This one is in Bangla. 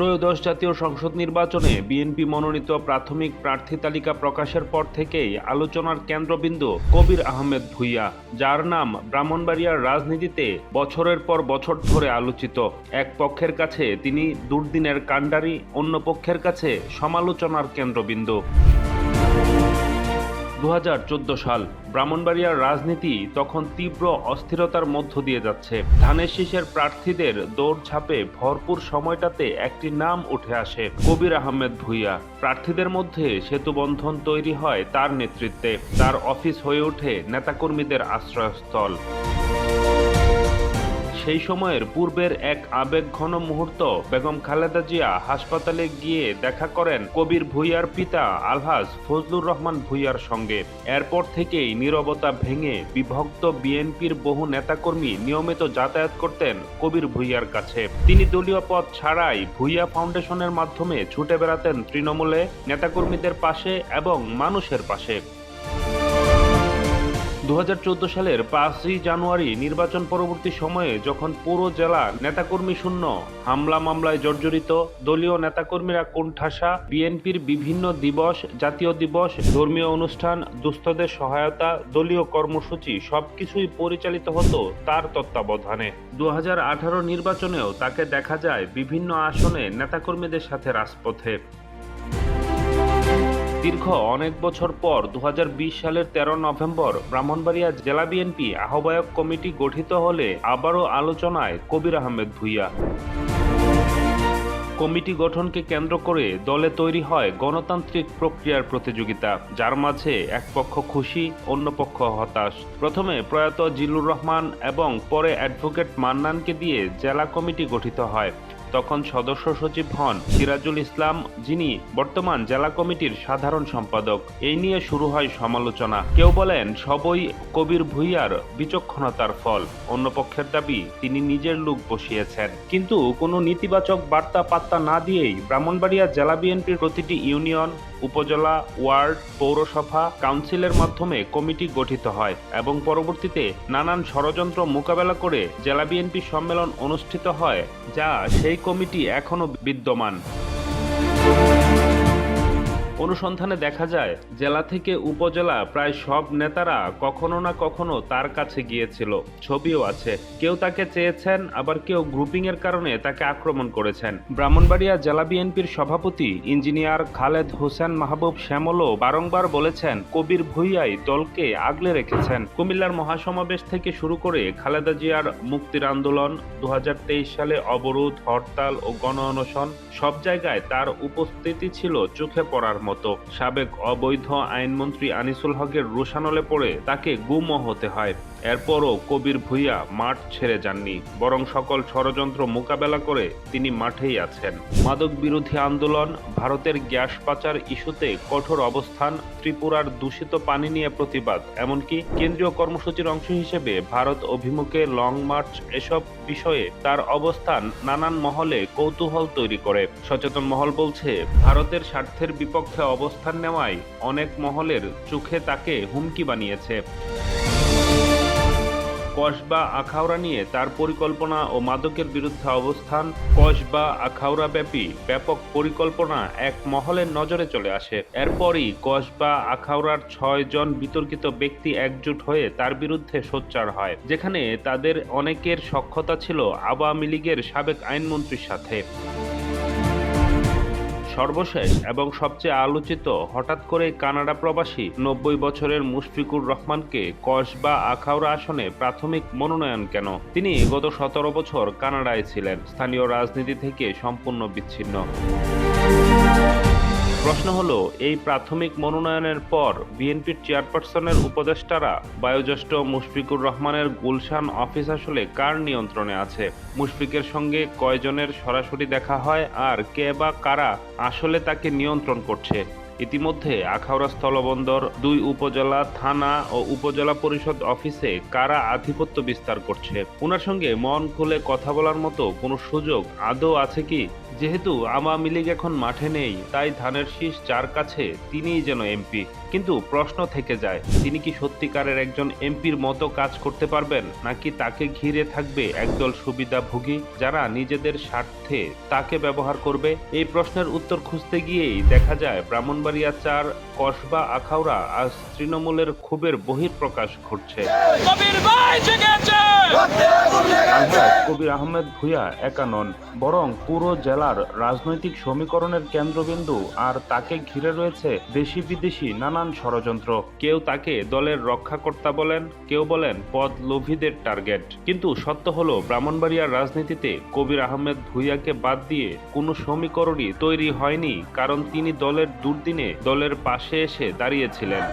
ত্রয়োদশ জাতীয় সংসদ নির্বাচনে বিএনপি মনোনীত প্রাথমিক প্রার্থী তালিকা প্রকাশের পর থেকেই আলোচনার কেন্দ্রবিন্দু কবির আহমেদ ভুইয়া, যার নাম ব্রাহ্মণবাড়িয়ার রাজনীতিতে বছরের পর বছর ধরে আলোচিত। এক পক্ষের কাছে তিনি দুর্দিনের কাণ্ডারি, অন্য পক্ষের কাছে সমালোচনার কেন্দ্রবিন্দু। দু হাজার চোদ্দ সাল ব্রাহ্মণবাড়িয়ার রাজনীতি তখন তীব্র অস্থিরতার মধ্য দিয়ে যাচ্ছে। ধানের শীষের প্রার্থীদের দৌড়ঝাঁপে ভরপুর সময়টাতে একটি নাম উঠে আসে, কবির আহমেদ ভুইয়া। প্রার্থীদের মধ্যে সেতুবন্ধন তৈরি হয় তার নেতৃত্বে। তার অফিস হয়ে ওঠে নেতাকর্মীদের আশ্রয়স্থল। সেই সময়ের পূর্বের এক আবেগঘন মুহূর্ত বেগম খালেদা জিয়া হাসপাতালে গিয়ে দেখা করেন কবির ভুইয়ার পিতা আলহাজ ফজলুর রহমান ভুইয়ার সঙ্গে। এরপর থেকেই নীরবতা ভেঙে বিভক্ত বিএনপির বহু নেতাকর্মী নিয়মিত যাতায়াত করতেন কবির ভুইয়ার কাছে। তিনি দলীয় পদ ছাড়াই ভুইয়া ফাউন্ডেশনের মাধ্যমে ছুটে বেড়াতেন তৃণমূলে, নেতাকর্মীদের পাশে এবং মানুষের পাশে। দু হাজার চৌদ্দ সালের পাঁচই জানুয়ারি নির্বাচন পরবর্তী সময়ে যখন পুরো জেলা নেতাকর্মী শূন্য, হামলা মামলায় জর্জরিত, দলীয় নেতাকর্মীরা কোণঠাসা, বিএনপির বিভিন্ন দিবস, জাতীয় দিবস, ধর্মীয় অনুষ্ঠান, দুস্থদের সহায়তা, দলীয় কর্মসূচি সবকিছুই পরিচালিত হতো তার তত্ত্বাবধানে। দু হাজার আঠারো নির্বাচনেও তাকে দেখা যায় বিভিন্ন আসনে নেতাকর্মীদের সাথে রাজপথে। দীর্ঘ অনেক বছর পর দু হাজার বিশ সালের তেরো নভেম্বর ব্রাহ্মণবাড়িয়া জেলা বিএনপি আহ্বায়ক কমিটি গঠিত হলে আবারও আলোচনায় কবির আহমেদ ভুইয়া। কমিটি গঠনকে কেন্দ্র করে দলে তৈরি হয় গণতান্ত্রিক প্রক্রিয়ার প্রতিযোগিতা, যার মাঝে এক পক্ষ খুশি, অন্য পক্ষ হতাশ। প্রথমে প্রয়াত জিল্লুর রহমান এবং পরে অ্যাডভোকেট মান্নানকে দিয়ে জেলা কমিটি গঠিত হয়। তখন সদস্য সচিব হন সিরাজুল ইসলাম, যিনি বর্তমান জেলা কমিটির সাধারণ সম্পাদক। এই নিয়ে শুরু হয় সমালোচনা। কেউ বলেন, সবই কবির ভুইয়ার বিচক্ষণতার ফল। অন্য পক্ষের দাবি, তিনি নিজের লোক বসিয়েছেন। কিন্তু কোনো নেতিবাচক বার্তা পাত্তা না দিয়েই ব্রাহ্মণবাড়িয়া জেলা বিএনপির প্রতিটি ইউনিয়ন উপজেলা, ওয়ার্ড, পৌরসভা, কাউন্সিলের মাধ্যমে কমিটি গঠিত হয় এবং পরবর্তীতে নানান ষড়যন্ত্র মোকাবেলা করে জেলা বিএনপি সম্মেলন অনুষ্ঠিত হয়, যা সেই কমিটি এখনও বিদ্যমান। অনুসন্ধানে দেখা যায়, জেলা থেকে উপজেলা প্রায় সব নেতারা কখনো না কখনো তার কাছে গিয়েছিল। ছবিও আছে। কেউ তাকে চেয়েছেন, আবার কেউ গ্রুপিং এর কারণে তাকে আক্রমণ করেছেন। ব্রাহ্মণবাড়িয়া জেলা বিএনপির সভাপতি ইঞ্জিনিয়ার খালেদ হোসেন মাহবুব শ্যামলও বারংবার বলেছেন, কবির ভুইয়াই দলকে আগলে রেখেছেন। কুমিল্লার মহাসমাবেশ থেকে শুরু করে খালেদা জিয়ার মুক্তির আন্দোলন দু হাজার তেইশ সালে অবরোধ, হরতাল ও গণ অনশন সব জায়গায় তার উপস্থিতি ছিল চোখে পড়ার মতো। সাবেক অবৈধ আইনমন্ত্রী আনিসুল হকের রোশানলে পড়ে তাকে গুমও হতে হয়। এরপরও কবির ভুইয়া মাঠ ছেড়ে যাননি, বরং সকল ষড়যন্ত্র মোকাবেলা করে তিনি মাঠেই আছেন। মাদক বিরোধী আন্দোলন, ভারতের গ্যাস পাচার ইস্যুতে কঠোর অবস্থান, ত্রিপুরার দূষিত পানি নিয়ে প্রতিবাদ, এমনকি কেন্দ্রীয় কর্মসূচির অংশ হিসেবে ভারত অভিমুখে লং মার্চ এসব বিষয়ে তার অবস্থান নানান মহলে কৌতূহল তৈরি করে। সচেতন মহল বলছে, ভারতের স্বার্থের বিপক্ষে অবস্থান নেওয়ায় অনেক মহলের চোখে তাকে হুমকি বানিয়েছে। কসবা আখাউড়া নিয়ে তার পরিকল্পনা ও মাদকের বিরুদ্ধে অবস্থান কসবা আখাউড়া ব্যাপী ব্যাপক পরিকল্পনা এক মহলের নজরে চলে আসে। এরপরই কসবা আখাউড়ার ছয় জন বিতর্কিত ব্যক্তি একজোট হয়ে তার বিরুদ্ধে সোচ্চার হয়, যেখানে তাদের অনেকের সক্ষতা ছিল আওয়ামী লীগের সাবেক আইনমন্ত্রীর সাথে। সর্বশেষ এবং সবচেয়ে আলোচিত হঠাৎ করে কানাডা প্রবাসী নব্বই বছরের মুশফিকুর রহমানকে কসবা আখাউড়া আসনে প্রাথমিক মনোনয়ন কেন? তিনি গত সতেরো বছর কানাডায় ছিলেন। স্থানীয় রাজনীতি থেকে সম্পূর্ণ বিচ্ছিন্ন। প্রশ্ন হলো, এই প্রাথমিক মনোনয়নের পর বিএনপির চেয়ারপারসনের উপদেষ্টারা বায়োজ্যেষ্ঠ মুশফিকুর রহমানের গুলশান অফিস আসলে কার নিয়ন্ত্রণে আছে? মুশফিকের সঙ্গে কয়জনের সরাসরি দেখা হয় আর কে বা কারা আসলে তাকে নিয়ন্ত্রণ করছে? ইতিমধ্যে আখাউড়া স্থলবন্দর, দুই উপজেলা থানা ও উপজেলা পরিষদ অফিসে কারা আধিপত্য বিস্তার করছে? ওনার সঙ্গে মন খুলে কথা বলার মতো কোনো সুযোগ আদৌ আছে কি? যেহেতু আওয়ামী লীগ এখন মাঠে নেই, তাই ধানের শীষ চার কাছে তিনিই যেন এমপি। কিন্তু প্রশ্ন থেকে যায় তিনি কি সত্যিকারের একজন এমপির মতো কাজ করতে পারবেন? নাকি তাকে ঘিরে থাকবে একদল সুবিধাভোগী যারা নিজেদের স্বার্থে তাকে ব্যবহার করবে? এই প্রশ্নের উত্তর খুঁজতে গিয়েই দেখা যায় ব্রাহ্মণবাড়িয়া চার কসবা আখাউড়া আজ তৃণমূলের ক্ষোভের বহিঃপ্রকাশ ঘটছে। কবির আহমেদ ভুঁইয়া একা নন বরং পুরো জেলার রাজনৈতিক সমীকরণের কেন্দ্রবিন্দু। আর তাকে ঘিরে রয়েছে দেশি বিদেশি নানান ষড়যন্ত্র। কেউ তাকে দলের রক্ষাকর্তা বলেন, কেউ বলেন পদ লোভীদের টার্গেট। কিন্তু সত্য হল, ব্রাহ্মণবাড়িয়ার রাজনীতিতে কবির আহমেদ ভুইয়াকে বাদ দিয়ে কোনো সমীকরণই তৈরি হয়নি, কারণ তিনি দলের দুর্দিনে দলের পাশে এসে দাঁড়িয়েছিলেন।